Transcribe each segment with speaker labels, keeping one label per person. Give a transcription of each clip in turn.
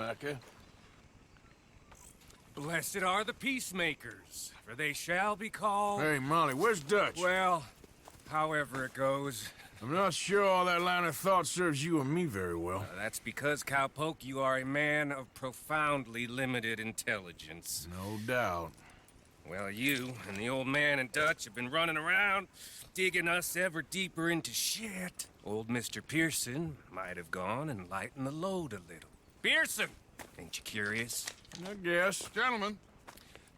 Speaker 1: Micah?
Speaker 2: Blessed are the peacemakers, for they shall be called.
Speaker 1: Hey, Molly, where's Dutch?
Speaker 2: Well, however it goes.
Speaker 1: I'm not sure all that line of thought serves you and me very well.
Speaker 2: Uh, that's because, Cowpoke, you are a man of profoundly limited intelligence.
Speaker 1: No doubt.
Speaker 2: Well, you and the old man and Dutch have been running around, digging us ever deeper into shit. Old Mr. Pearson might have gone and lightened the load a little. Pearson! Ain't you curious?
Speaker 1: I guess.
Speaker 3: Gentlemen,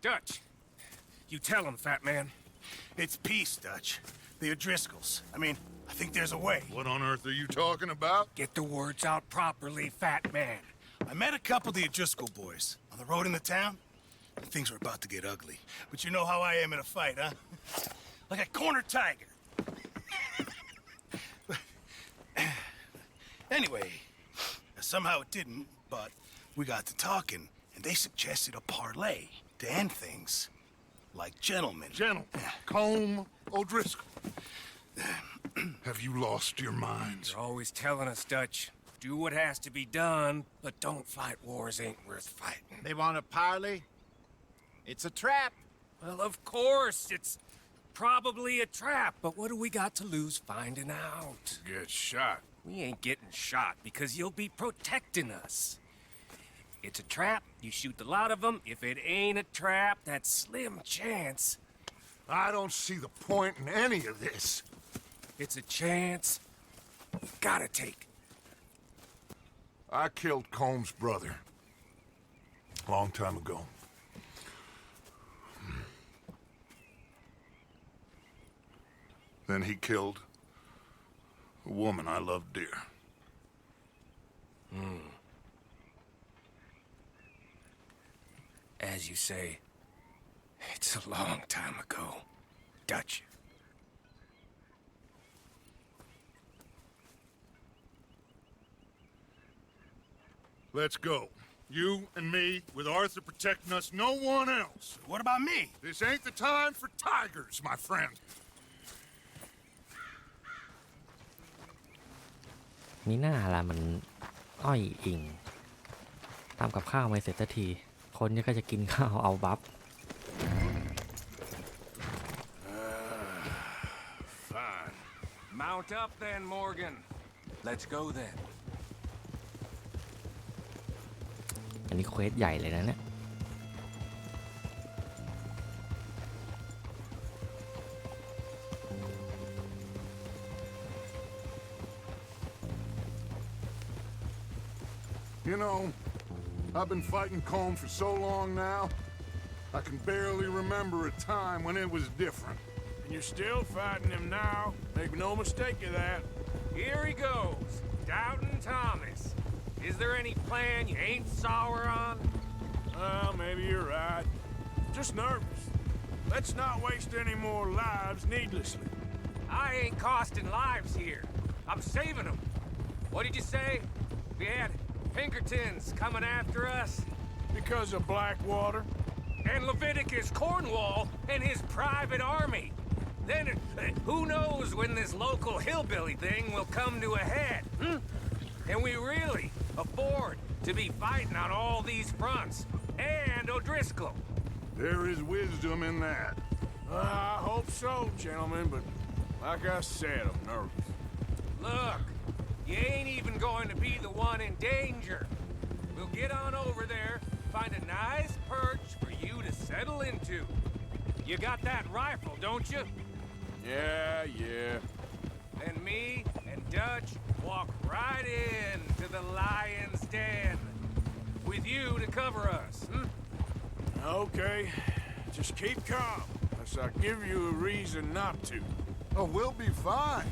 Speaker 2: Dutch, you tell him, fat man.
Speaker 4: It's peace, Dutch. The O'Driscolls. I mean, I think there's a way.
Speaker 3: what on earth are you talking about?
Speaker 2: Get the words out properly, fat man.
Speaker 4: I met a couple of the O'Driscoll boys on the road in the town. and Things were about to get ugly. But you know how I am in a fight, huh? Like a corner tiger. anyway, somehow it didn't, but we got to talking, and they suggested a parlay to end things. Like gentlemen.
Speaker 3: Gentlemen, Combe O'Driscoll. Have you lost your minds?
Speaker 2: You're always telling us, Dutch. Do what has to be done, but don't fight wars ain't worth fighting.
Speaker 5: They want a parley? It's a trap.
Speaker 2: Well, of course, it's probably a trap, but what do we got to lose finding out?
Speaker 1: Get shot.
Speaker 2: We ain't getting shot because you'll be protecting us. It's a trap, you shoot the lot of them. If it ain't a trap, that's slim chance.
Speaker 3: I don't see the point in any of this.
Speaker 2: It's a chance. You gotta take.
Speaker 3: I killed Combs' brother. A long time ago. Then he killed a woman I loved dear. Hmm.
Speaker 2: As you say, it's a long time ago. Dutch.
Speaker 3: Let's go. You and me, with Arthur protecting us, no one else.
Speaker 4: What about me?
Speaker 3: This ain't the time for tigers, my friend.
Speaker 6: มีหน้าล่ะมันอ้อยอิงทำกับข้าวไม่เสร็จสักที คนนี้ก็จะกินข้าวเอาบัฟ
Speaker 1: Fine.
Speaker 2: Mount up then, Morgan. Let's go then.
Speaker 6: อันนี้เควสใหญ่เลยนะเนี่ย
Speaker 3: You know, I've been fighting Combe for so long now, I can barely remember a time when it was different.
Speaker 1: And you're still fighting him now. Make no mistake of that.
Speaker 2: Here he goes. Doubting Thomas. Is there any plan you ain't sour on?
Speaker 1: Well, maybe you're right. Just nervous. Let's not waste any more lives needlessly.
Speaker 2: I ain't costing lives here. I'm saving them. What did you say? We had Pinkertons coming after us?
Speaker 1: Because of Blackwater?
Speaker 2: And Leviticus Cornwall and his private army. Then, uh, who knows when this local hillbilly thing will come to a head, hmm? Can we really afford to be fighting on all these fronts? And O'Driscoll.
Speaker 3: There is wisdom in that.
Speaker 1: Uh, I hope so, gentlemen, but like I said, I'm nervous.
Speaker 2: Look, you ain't even going to be the one in danger. We'll get on over there, find a nice perch for you to settle into. You got that rifle, don't you?
Speaker 1: Yeah, yeah.
Speaker 2: Then me and Dutch walk right in to the lion's den. With you to cover us, hmm?
Speaker 1: Okay. Just keep calm, unless I give you a reason not to.
Speaker 3: Oh, we'll be fine.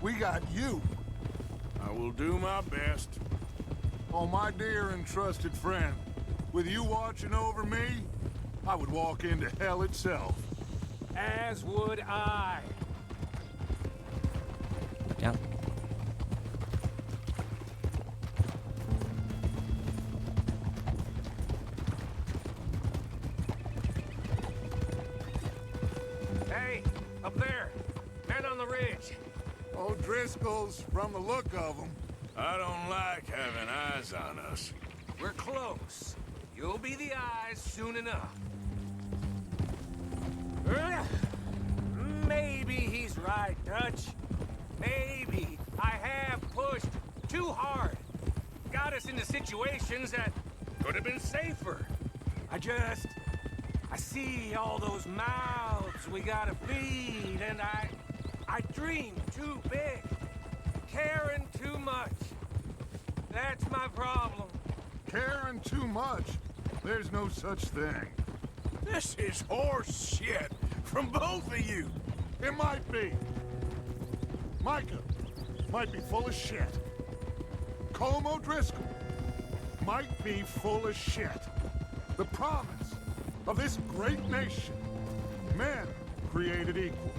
Speaker 3: We got you.
Speaker 1: I will do my best.
Speaker 3: Oh, my dear and trusted friend. With you watching over me, I would walk into hell itself.
Speaker 2: As would I.
Speaker 6: ยัง
Speaker 2: Hey, up there. Men on the ridge.
Speaker 3: Oh, O'Driscoll's, from the look of them.
Speaker 1: I don't like having eyes on us.
Speaker 2: We're close. You'll be the eyes soon enough. Maybe he's right, Dutch. Maybe I have pushed too hard. Got us into situations that could have been safer. I just... I see all those mouths we gotta feed, and I... I dream too big. That's my problem.
Speaker 3: Caring too much? There's no such thing.
Speaker 1: This is horse shit from both of you.
Speaker 3: It might be. Micah might be full of shit. Colm O'Driscoll might be full of shit. The promise of this great nation. Men created equal.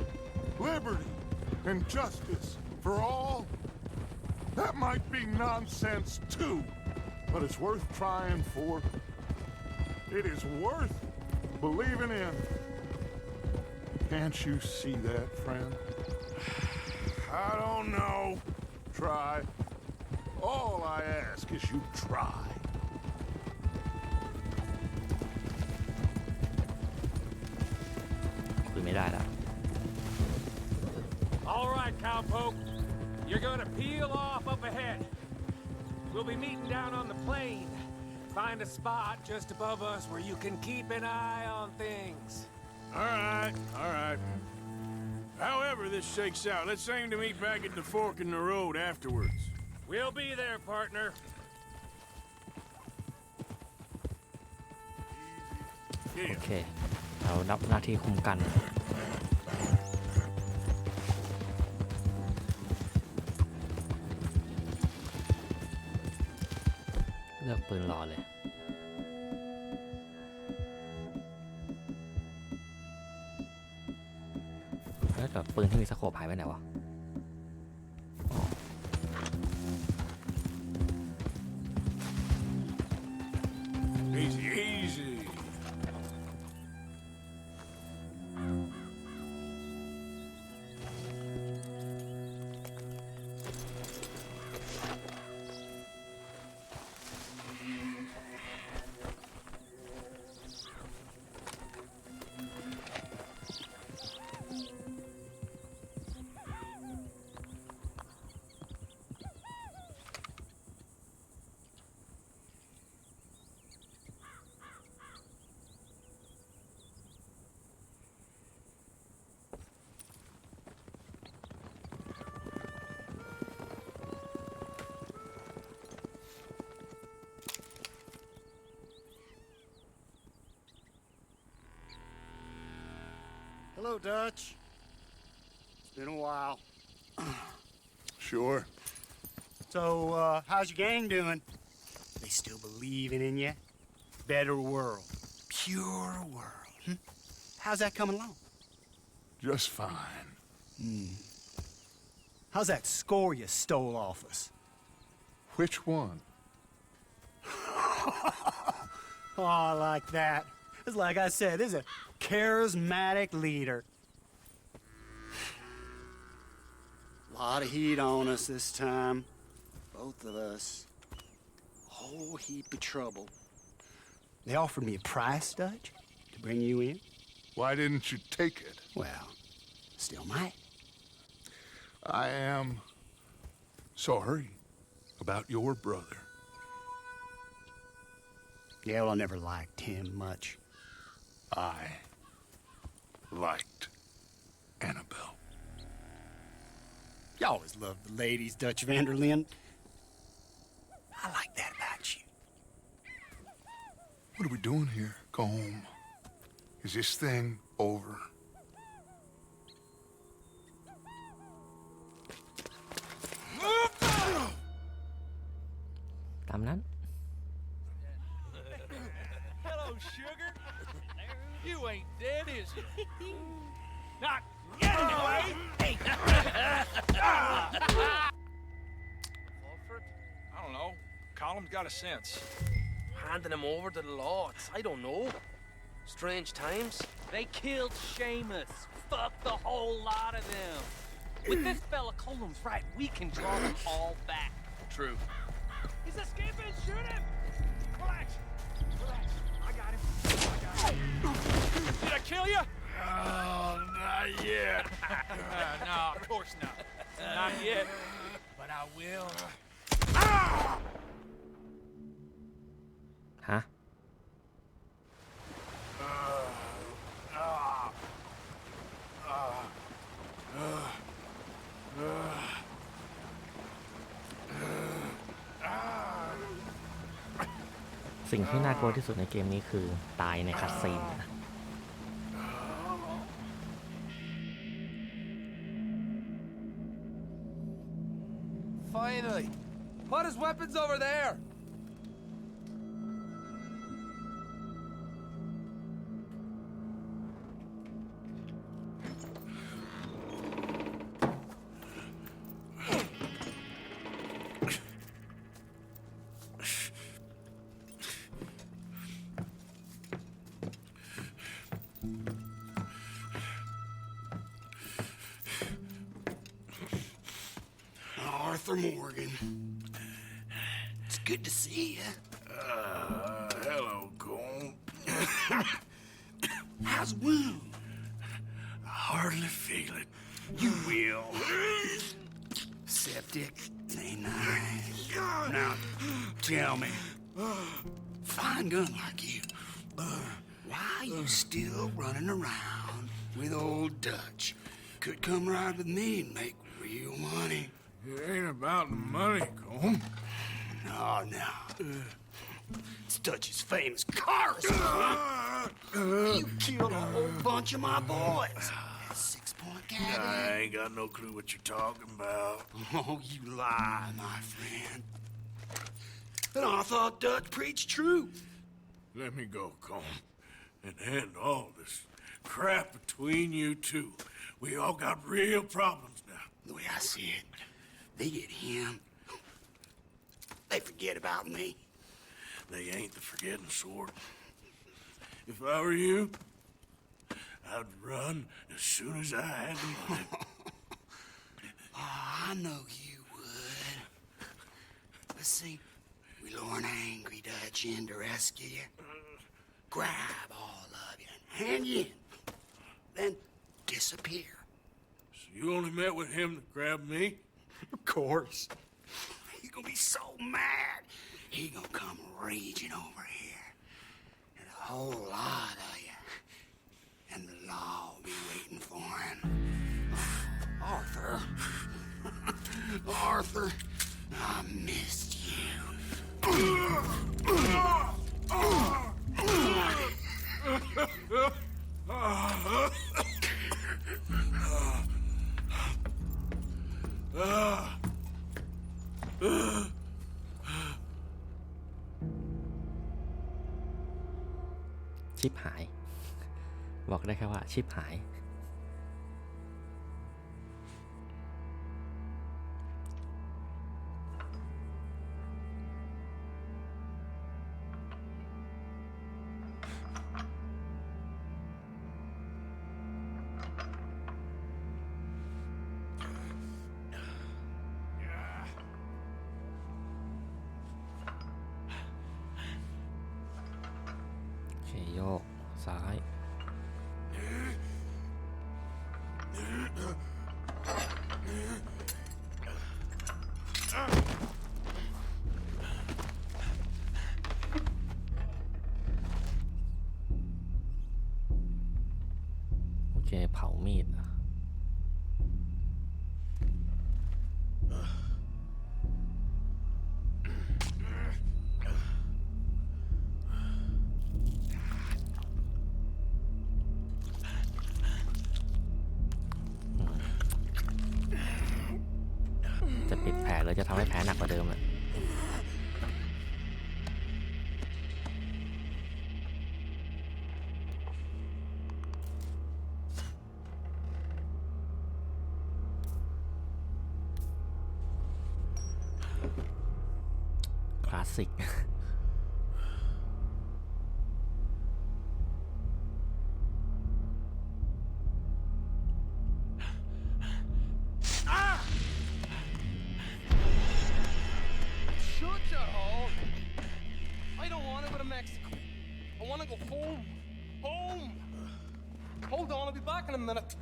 Speaker 3: Liberty and justice for all. That might be nonsense too, but it's worth trying for. It is worth believing in. Can't you see that, friend?
Speaker 1: I don't know.
Speaker 3: Try. All I ask is you try.
Speaker 2: All right, cowpoke. You're gonna peel off up ahead. We'll be meeting down on the plain. Find a spot just above us where you can keep an eye on things.
Speaker 1: All right, all right. However this shakes out, let's aim to meet back at the fork in the road afterwards.
Speaker 2: We'll be there, partner.
Speaker 6: โอเค เรารับหน้าที่คุมกัน เลือกปืนรอเลย แล้วแบบปืนที่มีสโคปหายไปไหนวะ
Speaker 5: Hello, Dutch. It's been a while.
Speaker 3: Sure.
Speaker 5: So, uh, how's your gang doing? They still believing in you? Better world. Pure world. Hmm? How's that coming along?
Speaker 3: Just fine.
Speaker 5: How's that score you stole off us?
Speaker 3: Which one?
Speaker 5: Oh, I like that. It's like I said, is a charismatic leader. A Lot of heat on us this time. Both of us. Whole heap of trouble. They offered me a price, Dutch, to bring you in.
Speaker 3: Why didn't you take it?
Speaker 5: Well, still might.
Speaker 3: I am sorry about your brother.
Speaker 5: Yeah, well, I never liked him much.
Speaker 3: I liked Annabelle.
Speaker 5: You always loved the ladies, Dutch Vanderlyn. I like that about you.
Speaker 3: What are we doing here, Go home. Is this thing over?
Speaker 6: Tạm ต
Speaker 7: You ain't dead, is you?
Speaker 2: Not yet, anyway!
Speaker 7: Alfred? I don't know. Column's got a sense.
Speaker 8: Handing him over to the law, I don't know. Strange times.
Speaker 7: They killed Seamus. Fuck the whole lot of them.
Speaker 8: With this fella Column's right, we can draw them all back.
Speaker 7: True.
Speaker 2: He's escaping! Shoot him!
Speaker 7: Relax!
Speaker 8: Relax. I got him. I got him.
Speaker 7: kill you?
Speaker 1: Oh, not yet.
Speaker 7: no,
Speaker 8: of
Speaker 7: course not. Not yet. But I will.
Speaker 6: ฮะ สิ่งที่น่ากลัวที่สุดในเกมนี้คือตายในคัสซีนนะ
Speaker 8: weapons over there.
Speaker 5: Arthur Morgan. Good to see you.
Speaker 1: Uh, hello, Cole.
Speaker 5: How's wound?
Speaker 1: I hardly feel it. You will.
Speaker 5: Septic. Ain't nice. Now, tell me, fine gun like you, why you still running around with old Dutch? Could come right with me and make real money.
Speaker 1: It ain't about the money, Cole.
Speaker 5: No, no. It's Dutch's famous car. You killed a whole bunch of my boys. Six point
Speaker 1: I ain't got no clue what you're talking about.
Speaker 5: Oh, you lie, my friend. And I thought Dutch preached truth.
Speaker 1: Let me go, Cole. And end all this crap between you two. We all got real problems now.
Speaker 5: The way I see it, they get him. They forget about me.
Speaker 1: They ain't the forgetting sort. If I were you, I'd run as soon as I had the money.
Speaker 5: Oh, I know you would. But see, we lure an angry Dutch in to rescue you. Grab all of you and hand you in. Then disappear.
Speaker 1: So you only met with him to grab me?
Speaker 5: Of course. He gonna be so mad. He gonna come raging over here. And a whole lot of you. And the law will be waiting for him. Arthur. Arthur, I missed you.
Speaker 6: ชิปหาย บอกได้แค่ว่าชิปหาย โยก ซ้าย โอเค เผามีด เราจะทำให้แผลหนักกว่าเดิมอะ
Speaker 8: I'll be back in a minute.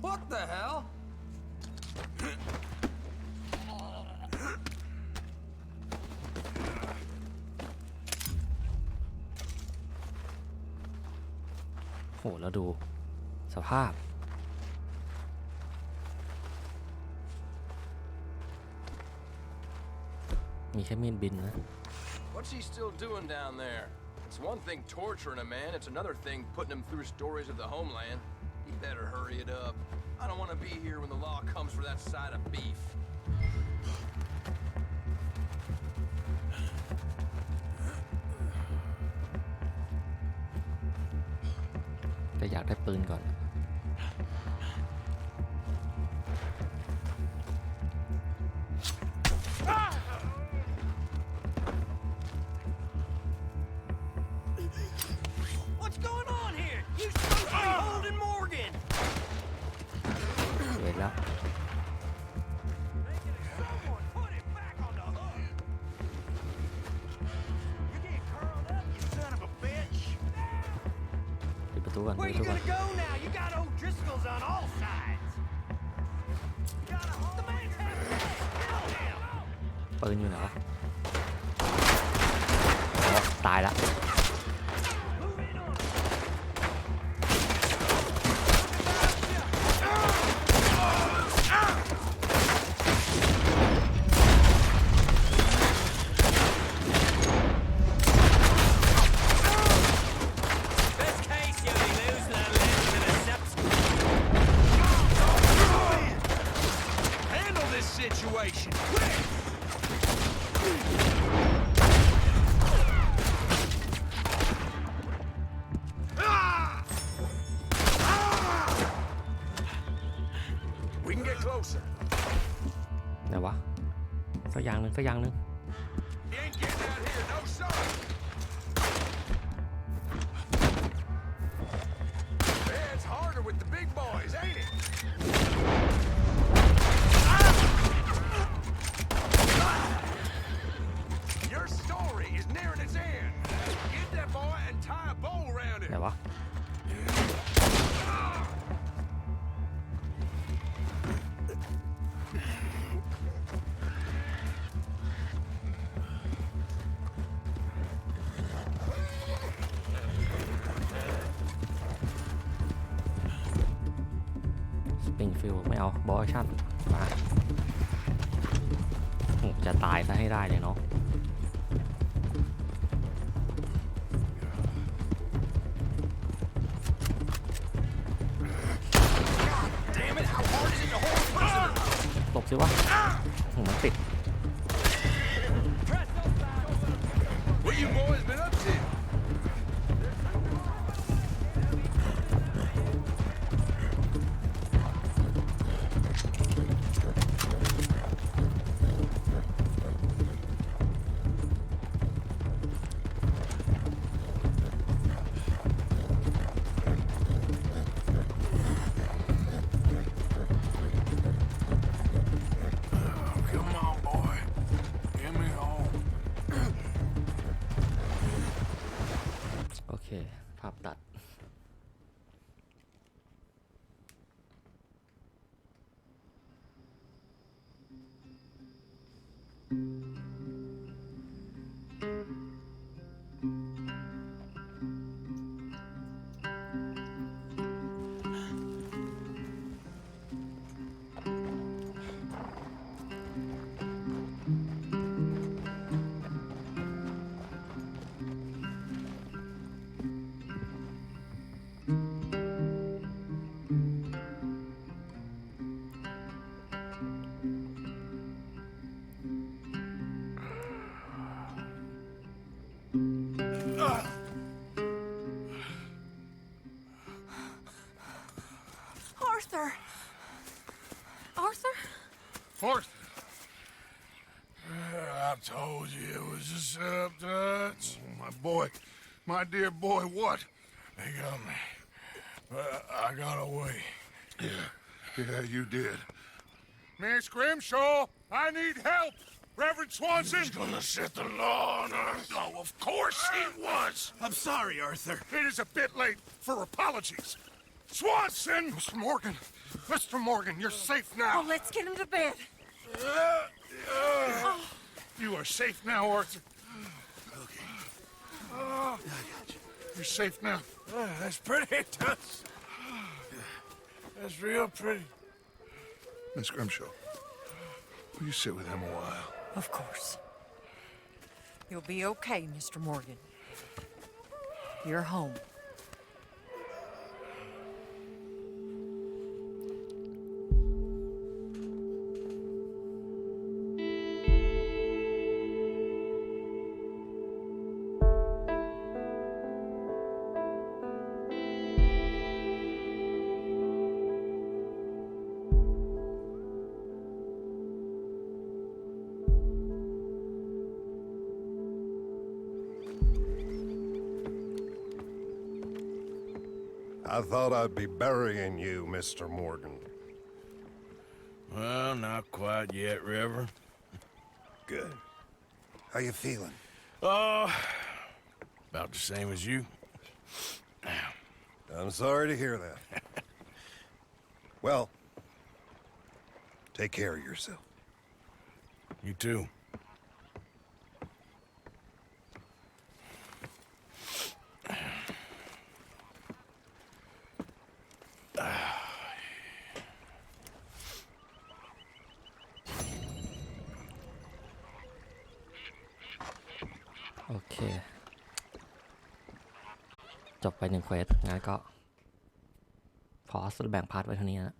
Speaker 8: What the hell?
Speaker 6: โหแล้วดู สภาพ มีแค่มีดบินนะ
Speaker 9: What's he still doing down there? It's one thing torturing a man, it's another thing putting him through stories of the homeland. He better hurry it up. I don't want to be here when the law comes for that side of beef.
Speaker 6: แต่อยากได้ปืนก่อน ปืนอยู่ไหนวะตายละ ไหนวะ สักอย่างหนึ่งสักอย่างหนึ่ง
Speaker 9: He ain't getting out here, no sir! Yeah, it's harder with the big boys, ain't it? Your story is nearing its end. Get that boy and tie a bow around
Speaker 6: ไหน
Speaker 9: him.
Speaker 6: วะ ปริงฟิลไม่เอาบอลชั่นมาจะตายซะให้ได้เลยเนาะตบสิวะมันติด
Speaker 1: boy.
Speaker 3: My dear boy, what?
Speaker 1: They got me. But I got away.
Speaker 3: Yeah, yeah, you did. Miss Grimshaw, I need help! Reverend Swanson!
Speaker 1: He's gonna set the law on us. Oh, of course he was.
Speaker 3: I'm sorry, Arthur. It is a bit late for apologies. Swanson! Mr. Morgan! Mr. Morgan, you're safe now.
Speaker 10: Oh, let's get him to bed.
Speaker 3: Uh, uh, you are safe now, Arthur. Okay. You're safe now.
Speaker 1: Ah, that's pretty, Tuts. That's real pretty.
Speaker 3: Miss Grimshaw, will you sit with him a while?
Speaker 10: Of course. You'll be okay, Mr. Morgan. You're home.
Speaker 11: I thought I'd be burying you, Mr. Morgan.
Speaker 1: Well, not quite yet, River.
Speaker 11: Good. How you feeling?
Speaker 1: Oh, about the same as you.
Speaker 11: I'm sorry to hear that. well, take care of yourself.
Speaker 1: You too..
Speaker 6: สรุปแบ่งพาร์ทไว้เท่านี้นะ